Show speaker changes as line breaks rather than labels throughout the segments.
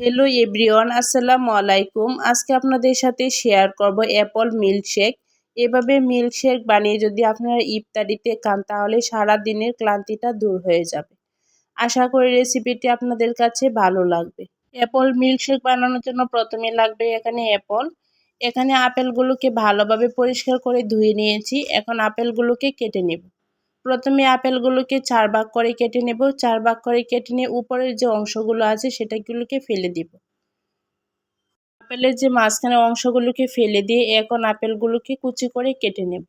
Hello everyone আসসালামু আলাইকুম। আজকে আপনাদের সাথে শেয়ার করব অ্যাপল মিল্কশেক এভাবে মিল্কশেক বানিয়ে যদি আপনারা ইফতারিতে খান, তাহলে সারা দিনের ক্লান্তিটা দূর হয়ে যাবে। আশা করি রেসিপিটি আপনাদের কাছে ভালো লাগবে। অ্যাপল মিল্কশেক বানানোর জন্য প্রথমে লাগবে এখানে অ্যাপল এখানে আপেলগুলোকে ভালোভাবে পরিষ্কার করে ধুয়ে নিয়েছি। এখন আপেলগুলোকে কেটে নেব। প্রথমে আপেলগুলোকে চার ভাগ করে কেটে নেব। চার ভাগ করে কেটে নিয়ে উপরের যে অংশগুলো আছে সেটাগুলোকে ফেলে দিব। আপেলের যে মাঝখানে অংশগুলোকে ফেলে দিয়ে এখন আপেলগুলোকে কুচি করে কেটে নেব।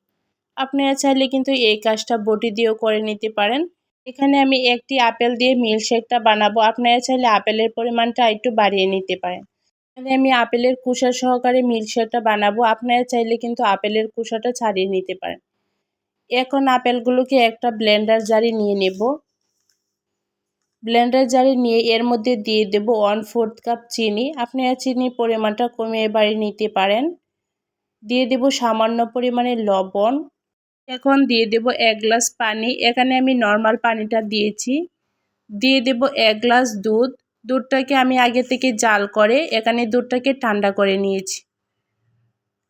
আপনারা চাইলে কিন্তু এই কাজটা বটি দিয়েও করে নিতে পারেন। এখানে আমি একটি আপেল দিয়ে মিল্কশেকটা বানাবো। আপনারা চাইলে আপেলের পরিমাণটা একটু বাড়িয়ে নিতে পারেন। এখানে আমি আপেলের কুসা সহকারে মিল্কশেকটা বানাবো। আপনারা চাইলে কিন্তু আপেলের কুসাটা ছাড়িয়ে নিতে পারেন। এখন আপেলগুলোকে একটা ব্লেন্ডার জারি নিয়ে নেব। ব্লেন্ডার জারি নিয়ে এর মধ্যে দিয়ে দেব ওয়ান ফোর্থ কাপ চিনি। আপনি চিনির পরিমাণটা কমিয়ে বাড়িয়ে নিতে পারেন। দিয়ে দেব সামান্য পরিমাণে লবণ। এখন দিয়ে দেব এক গ্লাস পানি। এখানে আমি নর্মাল পানিটা দিয়েছি। দিয়ে দেব এক গ্লাস দুধ। দুধটাকে আমি আগে থেকে জাল করে এখানে দুধটাকে ঠান্ডা করে নিয়েছি।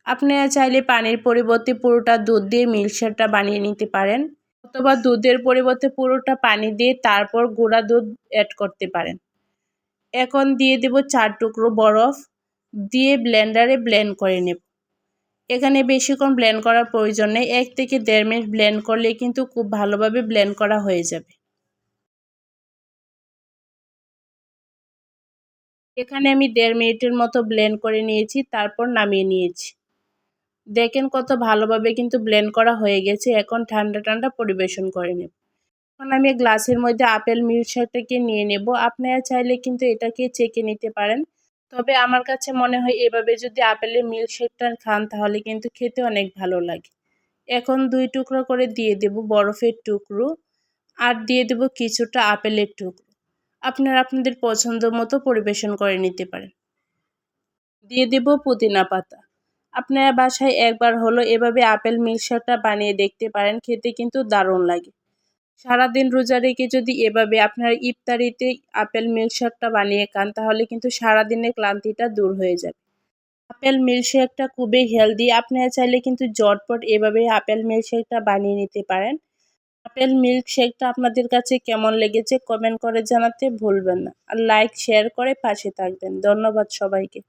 আপনারা চাইলে পানির পরিবর্তে পুরোটা দুধ দিয়ে মিল্কশেকটা বানিয়ে নিতে পারেন, অথবা দুধের পরিবর্তে পুরোটা পানি দিয়ে তারপর গুঁড়া দুধ অ্যাড করতে পারেন। এখন দিয়ে দেব চার টুকরো বরফ, দিয়ে ব্লেন্ডারে ব্লেন্ড করে নেব। এখানে বেশিক্ষণ ব্লেন্ড করার প্রয়োজন নেই, এক থেকে দেড় মিনিট ব্লেন্ড করলে কিন্তু খুব ভালোভাবে ব্লেন্ড করা হয়ে যাবে। এখানে আমি দেড় মিনিটের মতো ব্লেন্ড করে নিয়েছি, তারপর নামিয়ে নিয়েছি। দেখেন কত ভালোভাবে কিন্তু ব্লেন্ড করা হয়ে গেছে। এখন ঠান্ডা ঠান্ডা পরিবেশন করে নেব। এখন আমি গ্লাসের মধ্যে আপেল মিল্কশেকটাকে নিয়ে নেব। আপনারা চাইলে কিন্তু এটাকে চেকে নিতে পারেন। তবে আমার কাছে মনে হয় এভাবে যদি আপেলের মিল্কশেকটা খান, তাহলে কিন্তু খেতে অনেক ভালো লাগে। এখন দুই টুকরো করে দিয়ে দেব বরফের টুকরো। আর দিয়ে দেব কিছুটা আপেলের টুকরো। আপনারা আপনাদের পছন্দ মতো পরিবেশন করে নিতে পারেন। দিয়ে দেব পুদিনা পাতা। আপনারা বাসায় একবার হলো এভাবে আপেল মিক্সারটা বানিয়ে দেখতে পারেন, খেতে কিন্তু দারুণ লাগে। সারাদিন রোজা রেখে যদি এভাবে আপনারা ইফতারিতে আপেল মিল্কশেকটা বানিয়ে খান, তাহলে কিন্তু সারাদিনের ক্লান্তিটা দূর হয়ে যাবে। আপেল মিল্কশেকটা খুবই হেলদি আপনারা চাইলে কিন্তু জটপট এভাবে আপেল মিল্কশেকটা বানিয়ে নিতে পারেন। আপেল মিল্কশেকটা আপনাদের কাছে কেমন লেগেছে কমেন্ট করে জানাতে ভুলবেন না। আর লাইক শেয়ার করে পাশে থাকবেন। ধন্যবাদ সবাইকে।